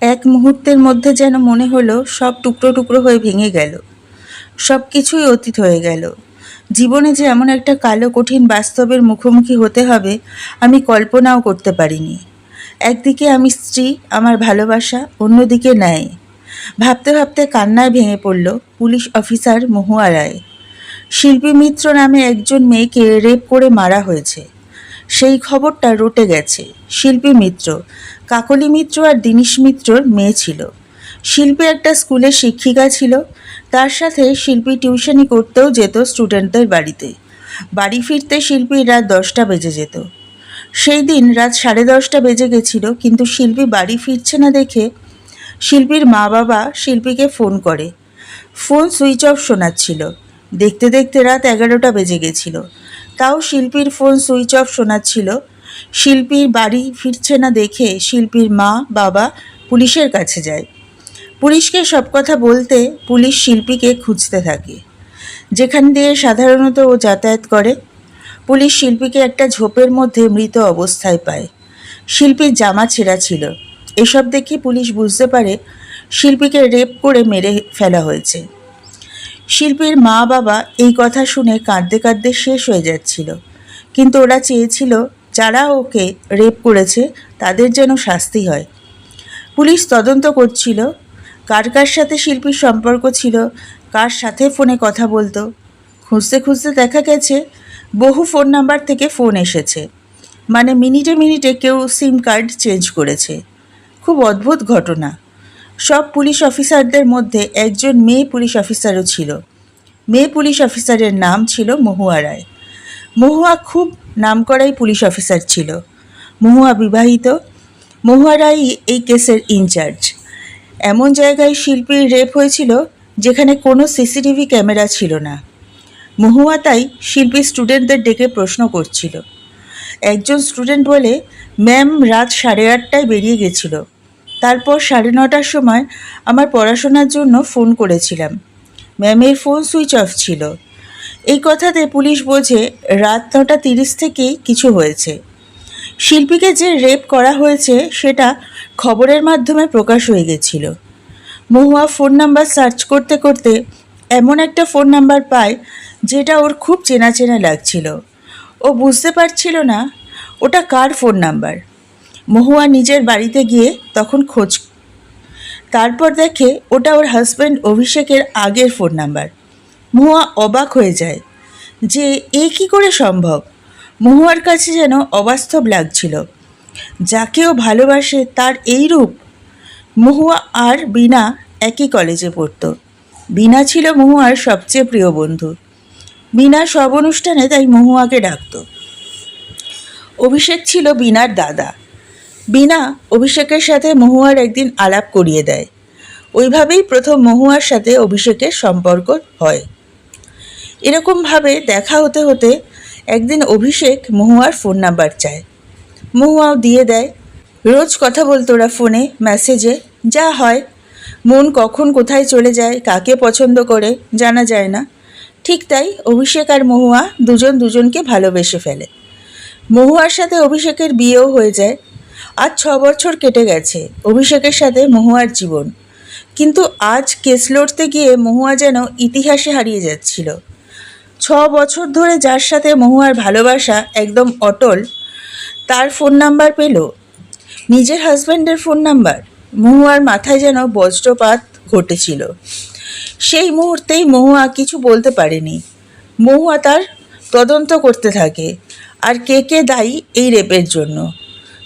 এক মুহূর্তের মধ্যে যেন মনে হলো সব টুকরো টুকরো হয়ে ভেঙে গেল। সব কিছুই অতীত হয়ে গেল। জীবনে যে এমন একটা কালো কঠিন বাস্তবের মুখোমুখি হতে হবে, আমি কল্পনাও করতে পারিনি। একদিকে আমি স্ত্রী, আমার ভালোবাসা, অন্যদিকে ন্যায়। ভাবতে ভাবতে কান্নায় ভেঙে পড়ল পুলিশ অফিসার মহুয়া রায়। শিল্পী মিত্র নামে একজন মেয়েকে রেপ করে মারা হয়েছে। সেই খবরটা রটে গেছে। শিল্পী মিত্র। কাকলি মিত্র আর দিনীশ মিত্রর মেয়ে ছিল। শিল্পী একটা স্কুলের শিক্ষিকা ছিল। তার সাথে শিল্পী টিউশনি করতেও যেত স্টুডেন্টদের বাড়িতে। বাড়ি ফিরতে শিল্পী রাত দশটা বেজে যেত। সেই দিন রাত সাড়ে দশটা বেজে গেছিল, কিন্তু শিল্পী বাড়ি ফিরছে না দেখে শিল্পীর মা বাবা শিল্পীকে ফোন করে। ফোন সুইচ অফ শোনাচ্ছিল। দেখতে দেখতে রাত এগারোটা বেজে গেছিল। তাও শিল্পীর ফোন সুইচ অফ শোনাচ্ছিল শিল্পীর বাড়ি ফিরছে না দেখে শিল্পীর মা, বাবা পুলিশের কাছে যায়। পুলিশকে সব কথা বলতে পুলিশ শিল্পীকে খুঁজতে থাকে, যেখান দিয়ে সাধারণত ও যাতায়াত করে। পুলিশ শিল্পীকে একটা ঝোপের মধ্যে মৃত অবস্থায় পায়। শিল্পীর জামা ছেঁড়া ছিল। এসব দেখে পুলিশ বুঝতে পারে শিল্পীকে রেপ করে মেরে ফেলা হয়েছে। শিল্পীর মা বাবা এই কথা শুনে কাঁদতে কাঁদতে শেষ হয়ে যাচ্ছিল। কিন্তু ওরা চেয়েছিল যারা ওকে রেপ করেছে তাদের যেন শাস্তি হয়। পুলিশ তদন্ত করছিল, কার কার সাথে শিল্পীর সম্পর্ক ছিল, কার সাথে ফোনে কথা বলতো। খুঁজতে খুঁজতে দেখা গেছে, বহু ফোন নাম্বার থেকে ফোন এসেছে। মানে মিনিটে মিনিটে কেউ সিম কার্ড চেঞ্জ করেছে। খুব অদ্ভুত ঘটনা। সব পুলিশ অফিসারদের মধ্যে একজন মেয়ে পুলিশ অফিসারও ছিল। মেয়ে পুলিশ অফিসারের নাম ছিল মহুয়া রায়। মহুয়া খুব নামকরাই পুলিশ অফিসার ছিল। মহুয়া বিবাহিত। মহুয়া রায় এই কেসের ইনচার্জ। এমন জায়গায় শিল্পীর রেপ হয়েছিল যেখানে কোনো সিসিটিভি ক্যামেরা ছিল না। মহুয়া তাই শিল্পী স্টুডেন্টদের ডেকে প্রশ্ন করছিল। একজন স্টুডেন্ট বলে, ম্যাম, রাত সাড়ে আটটায় বেরিয়ে গেছিল। তারপর সাড়ে নটার সময় আমার পড়াশোনার জন্য ফোন করেছিলাম। ম্যামের ফোন সুইচ অফ ছিল। এই কথাতে পুলিশ বোঝে রাত নটা তিরিশ থেকেই কিছু হয়েছে। শিল্পীকে যে রেপ করা হয়েছে, সেটা খবরের মাধ্যমে প্রকাশ হয়ে গেছিল। মহুয়া ফোন নাম্বার সার্চ করতে করতে এমন একটা ফোন নাম্বার পায়, যেটা ওর খুব চেনা চেনা লাগছিল। ও বুঝতে পারছিল না, ওটা কার ফোন নাম্বার? মহুয়া নিজের বাড়িতে গিয়ে তখন খোঁজ তারপর দেখে ওটা ওর হাজব্যান্ড অভিষেকের আগের ফোন নাম্বার মহুয়া অবাক হয়ে যায় যে এ কি করে সম্ভব? মহুয়ার কাছে যেন অবাস্তব লাগছিল। যাকেও ভালোবাসে তার এই রূপ। মহুয়া আর বিনা একই কলেজে পড়তো। বিনা ছিল মহুয়ার সবচেয়ে প্রিয় বন্ধু। বিনা সব অনুষ্ঠানে তাই মহুয়াকে ডাকতো। অভিষেক ছিল বিনার দাদা। বিনা অভিষেকের সাথে মহুয়ার একদিন আলাপ করিয়ে দেয়। ওইভাবেই প্রথম মহুয়ার সাথে অভিষেকের সম্পর্ক হয়। এরকমভাবে দেখা হতে হতে একদিন অভিষেক মহুয়ার ফোন নাম্বার চায়। মহুয়াও দিয়ে দেয়, রোজ কথা বলতো ওরা ফোনে, মেসেজে, যা হয়। মন কখন কোথায় চলে যায়, কাকে পছন্দ করে, জানা যায় না। ঠিক তাই অভিষেক আর মহুয়া দুজন দুজনকে ভালোবেসে ফেলে। মহুয়ার সাথে অভিষেকের বিয়েও হয়ে যায়। আজ ছ বছর কেটে গেছে অভিষেকের সাথে মহুয়ার জীবন। কিন্তু আজ কেস লড়তে গিয়ে মহুয়া যেন ইতিহাসে হারিয়ে যাচ্ছিল। ছ বছর ধরে যার সাথে মহুয়ার ভালোবাসা একদম অটল, তার ফোন নাম্বার পেল। নিজের হাজব্যান্ডের ফোন নাম্বার। মহুয়ার মাথায় যেন বজ্রপাত ঘটেছিল। সেই মুহূর্তেই মহুয়া কিছু বলতে পারেনি। মহুয়া তার তদন্ত করতে থাকে। আর কে কে দায়ী এই রেপের জন্য?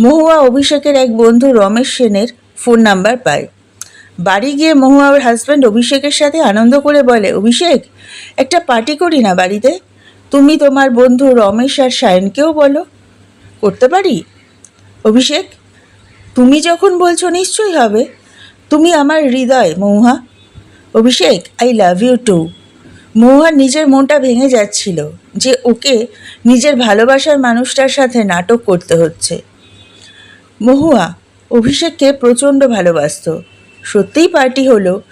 মহুয়া অভিষেকের এক বন্ধু রমেশ সেনের ফোন নাম্বার পায়। বাড়ি গিয়ে মহুয়া ওর হাজব্যান্ড অভিষেকের সাথে আনন্দ করে বলে, অভিষেক, একটা পার্টি করি না বাড়িতে? তুমি তোমার বন্ধু রমেশ আর সায়নকেও বলো। করতে পারি? অভিষেক, তুমি যখন বলছো নিশ্চয়ই হবে। তুমি আমার হৃদয়, Mahua. Abhishek I love you too মহুয়ার নিজের মনটা ভেঙে যাচ্ছিল যে ওকে নিজের ভালোবাসার মানুষটার সাথে নাটক করতে হচ্ছে। মহুয়া অভিষেককে প্রচণ্ড ভালোবাসতো। সত্যিই পার্টি হলো,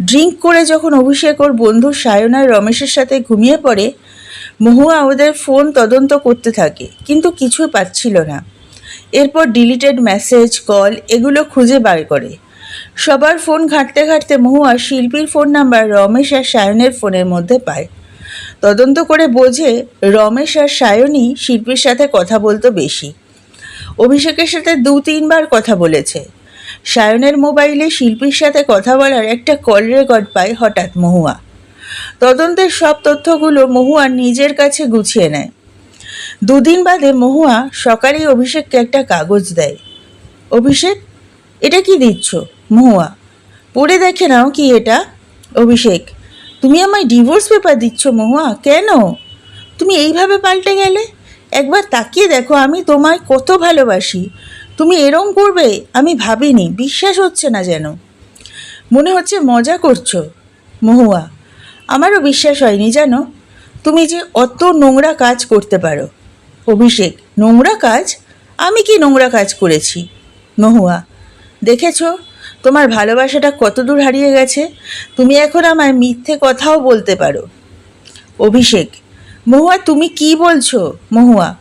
ড্রিঙ্ক করে যখন অভিষেক ওর বন্ধু সায়নার রমেশের সাথে ঘুমিয়ে পড়ে, মহুয়া ওদের ফোন তদন্ত করতে থাকে, কিন্তু কিছুই পাচ্ছিল না। এরপর ডিলিটেড মেসেজ, কল এগুলো খুঁজে বার করে। সবার ফোন ঘাঁটতে ঘাঁটতে মহুয়া শিল্পীর ফোন নাম্বার রমেশ আর সায়নের ফোনের মধ্যে পায়। তদন্ত করে বোঝে রমেশ আর সায়নই শিল্পীর সাথে কথা বলতো বেশি। অভিষেকের সাথে দু তিনবার কথা বলেছে। সায়নের মোবাইলে শিল্পীর সাথে কথা বলার একটা কল রেকর্ড পায় হঠাৎ মহুয়া। তদন্তের সব তথ্যগুলো মহুয়া নিজের কাছে গুছিয়ে নেয়। দুদিন বাদে মহুয়া সকালেই অভিষেককে একটা কাগজ দেয়। অভিষেক, এটা কি দিচ্ছ? মহুয়া, পড়ে দেখে নাও কি এটা। অভিষেক, তুমি আমায় ডিভোর্স পেপার দিচ্ছ মহুয়া, কেন? তুমি এইভাবে পাল্টে গেলে? একবার তাকিয়ে দেখো, আমি তোমায় কত ভালোবাসি। তুমি এরম করবে, আমি ভাবিনি, বিশ্বাস হচ্ছে না যেন। মনে হচ্ছে মজা করছ, মহুয়া। আমারও বিশ্বাস হয়নি জানো, তুমি যে অত নোংরা কাজ করতে পারো। অভিষেক, নোংরা কাজ? আমি কি নোংরা কাজ করেছি? মহুয়া, দেখেছ, তোমার ভালোবাসাটা কত দূর হারিয়ে গেছে? তুমি এখন আমায় মিথ্যে কথাও বলতে পারো। অভিষেক মহুয়া, তুমি কি বলছো? মহুয়া,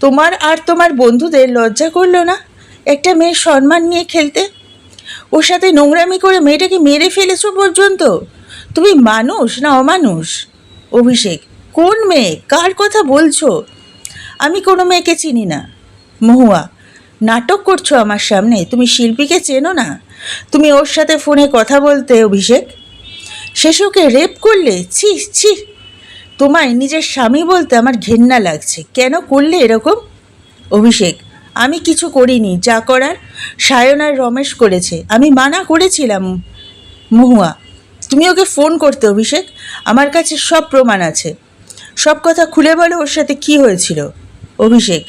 তোমার আর তোমার বন্ধুদের লজ্জা করল না? একটা মেয়ের সম্মান নিয়ে খেলতে? ওর সাথে নোংরামি করে মেয়েটাকে মেরে ফেলেছো পর্যন্ত? তুমি মানুষ না অমানুষ? অভিষেক, কোন মেয়ে? কার কথা বলছো? আমি কোনো মেয়েকে চিনি না। মহুয়া, নাটক করছ আমার সামনে, তুমি শিল্পীকে চেনো না? তুমি ওর সাথে ফোনে কথা বলতে, অভিষেক? শেষে ওকে রেপ করলে? ছি ছি। তোমায় নিজের স্বামী বলতে আমার ঘেন্না লাগছে। কেন করলে এরকম? অভিষেক, আমি কিছু করিনি, যা করার সায়ন আর রমেশ করেছে। আমি মানা করেছিলাম, মহুয়া। তুমি ওকে ফোন করতে, অভিষেক। আমার কাছে সব প্রমাণ আছে। সব কথা খুলে বলো ওর সাথে কি হয়েছিল। অভিষেক,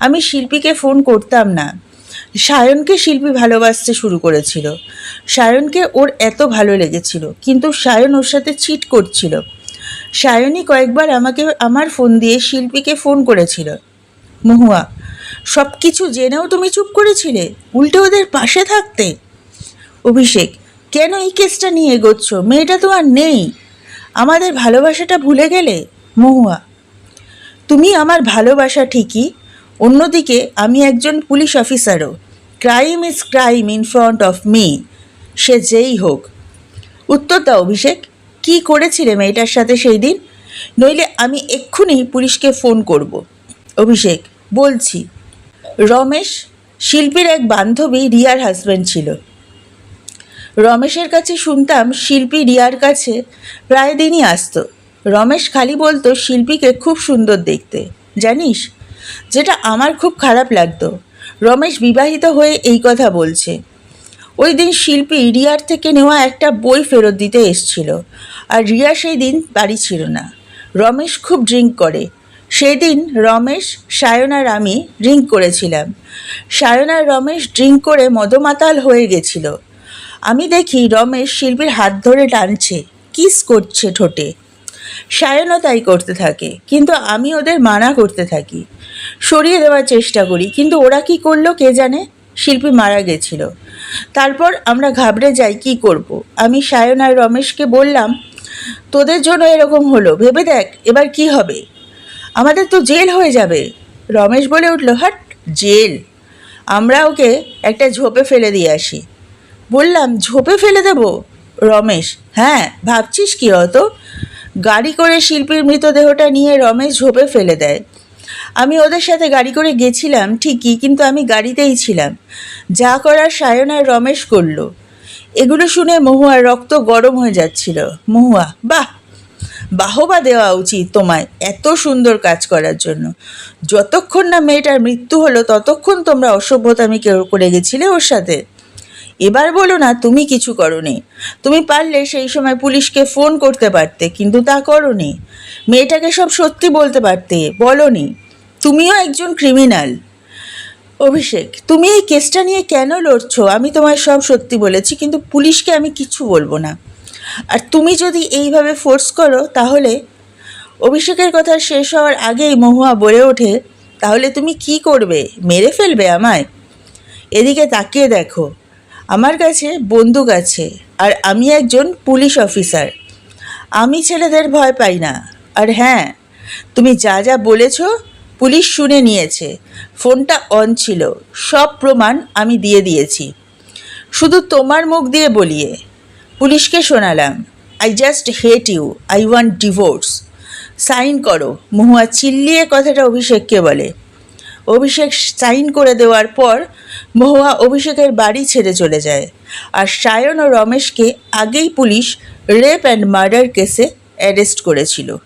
আমি শিল্পীকে ফোন করতাম না। সায়নকে শিল্পী ভালোবাসতে শুরু করেছিল। সায়নকে ওর এত ভালো লেগেছিল, কিন্তু সায়ন ওর সাথে চিট করছিল। সায়নই কয়েকবার আমাকে, আমার ফোন দিয়ে শিল্পীকে ফোন করেছিল। মহুয়া সব কিছু জেনেও তুমি চুপ করেছিলে? উল্টে ওদের পাশে থাকতে? অভিষেক, কেন এই কেসটা নিয়ে এগোচ্ছ? মেয়েটা তো আর নেই। আমাদের ভালোবাসাটা ভুলে গেলে? মহুয়া, তুমি আমার ভালোবাসা ঠিকই, অন্যদিকে আমি একজন police অফিসারও। Crime is crime in front of me, সে যেই হোক। উত্তর দাও অভিষেক। কি করেছিলে মেয়েটার সাথে সেই দিন? নইলে আমি এক্ষুনি পুলিশকে ফোন করব। অভিষেক, বলছি, রমেশ, শিল্পীর এক বান্ধবী রিয়ার হাজব্যান্ড ছিল। রমেশের কাছে শুনতাম শিল্পী রিয়ার কাছে প্রায় দিনই আসতো। রমেশ খালি বলতো শিল্পীকে খুব সুন্দর দেখতে। জানিস, যেটা আমার খুব খারাপ লাগতো। রমেশ বিবাহিত হয়ে এই কথা বলছে। ওই দিন শিল্পী রিয়ার থেকে নেওয়া একটা বই ফেরত দিতে এসছিল। আর রিয়া সেই দিন বাড়ি ছিল না। রমেশ খুব ড্রিঙ্ক করে। সেদিন রমেশ, সায়ন আর আমি ড্রিঙ্ক করেছিলাম। সায়ন আর রমেশ ড্রিঙ্ক করে মদমাতাল হয়ে গেছিল। আমি দেখি রমেশ শিল্পীর হাত ধরে টানছে, কিস করছে ঠোঁটে। সায়নও তাই করতে থাকে, কিন্তু আমি ওদের মানা করতে থাকি। সরিয়ে দেওয়ার চেষ্টা করি, কিন্তু ওরা কি করল কে জানে? শিল্পী মারা গেছিল। তারপর আমরা ঘাবড়ে যাই, কি করব। আমি সায়ন আর রমেশকে বললাম, তোদের জন্য এরকম হলো, ভেবে দেখ, এবার কি হবে? আমাদের তো জেল হয়ে যাবে। রমেশ বলে উঠল, হাট, জেল। আমরা ওকে একটা ঝোপে ফেলে দিয়ে আসি। বললাম, ঝোপে ফেলে দেব? রমেশ হ্যাঁ ভাবছিস কি অত? গাড়ি করে শিল্পীর মৃতদেহটা নিয়ে রমেশ ঝোপে ফেলে দেয়। আমি ওদের সাথে গাড়ি করে গেছিলাম ঠিকই, কিন্তু আমি গাড়িতেই ছিলাম। যা করার সায়ন আর রমেশ করল। এগুলো শুনে মহুয়ার রক্ত গরম হয়ে যাচ্ছিল। মহুয়া, বাহ! বাহবা দেওয়া উচিত তোমায় এত সুন্দর কাজ করার জন্য। যতক্ষণ না মেয়েটার মৃত্যু হলো, ততক্ষণ তোমরা অসভ্যতামি কেউ করে গেছিলে ওর সাথে। এবার বলো না, তুমি কিছু করনি। তুমি পারলে সেই সময় পুলিশকে ফোন করতে পারতে, কিন্তু তা করনি। মেয়েটাকে সব সত্যি বলতে পারতে, বলনি। তুমিও একজন ক্রিমিনাল অভিষেক, তুমি এই কেসটা নিয়ে কেন লড়ছ? আমি তোমায় সব সত্যি বলেছি, কিন্তু পুলিশকে আমি কিছু বলব না। আর তুমি যদি এইভাবে ফোর্স করো, তাহলে অভিষেকের কথা শেষ হওয়ার আগেই মহুয়া বলে ওঠে, তাহলে তুমি কি করবে? মেরে ফেলবে আমায়? এদিকে তাকিয়ে দেখো, আমার কাছে বন্দুক আছে, আর আমি একজন পুলিশ অফিসার আমি ছেলেদের ভয় পাই না। আর হ্যাঁ তুমি যা যা বলেছ পুলিশ শুনে নিয়েছে। ফোনটা অন ছিল। সব প্রমাণ আমি দিয়ে দিয়েছি। শুধু তোমার মুখ দিয়ে বলিয়ে। পুলিশকে শোনালাম I just hate you I want divorce sign করো। মহুয়া চিল্লিয়ে কথাটা অভিষেককে বলে। অভিষেক সাইন করে দেওয়ার পর মহুয়া অভিষেকের বাড়ি ছেড়ে চলে যায়। আর সায়ন ও রমেশকে আগেই পুলিশ রেপ অ্যান্ড মার্ডার কেসে অ্যারেস্ট করেছিল।